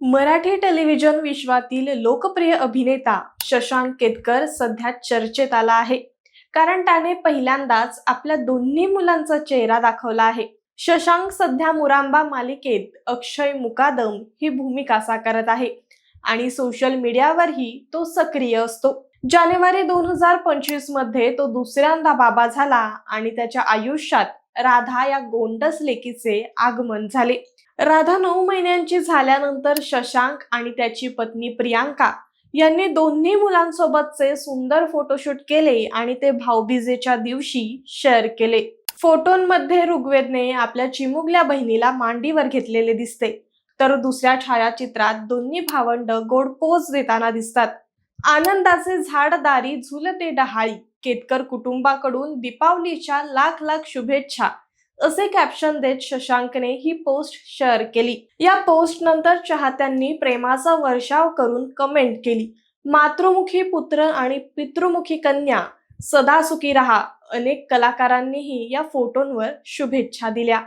Marathi television विश्वातील लोकप्रिय अभिनेता शशांक केतकर सध्या चर्चेत आला आहे. कारण त्याने पहिल्यांदाच आपल्या दोन्ही मुलांचा चेहरा दाखवला आहे. शशांक सध्या मुरांबा मालिकेत अक्षय मुकादम ही भूमिका साकारत आहे आणि सोशल मीडियावरही तो सक्रिय असतो. जानेवारी दोन हजार पंचवीसमध्ये तो दुसऱ्यांदा बाबा झाला आणि त्याच्या आयुष्यात राधा या गोंडस लेकीचे आगमन झाले. राधा नऊ महिन्यांची झाल्यानंतर शशांक आणि त्याची पत्नी प्रियांका यांनी दोन्ही मुलांसोबतचे सुंदर फोटोशूट केले आणि ते भाऊबीजेच्या दिवशी शेअर केले. फोटोंमध्ये ऋग्वेदने आपल्या चिमुकल्या बहिणीला मांडीवर घेतलेले दिसते. तर दुसऱ्या छायाचित्रात दोन्ही भावंड गोड पोज देताना दिसतात. आनंदाचे झाडदारी झुलते डहाळी. केतकर कुटुंबाकडून दीपावलीच्या लाख लाख शुभेच्छा असे कॅप्शन देत शशांकने ही पोस्ट शेअर केली. या पोस्ट नंतर चाहत्यांनी प्रेमाचा वर्षाव करून कमेंट केली. मातृमुखी पुत्र आणि पितृमुखी कन्या सदा सुखी रहा. अनेक कलाकारांनीही या फोटोंवर शुभेच्छा दिल्या.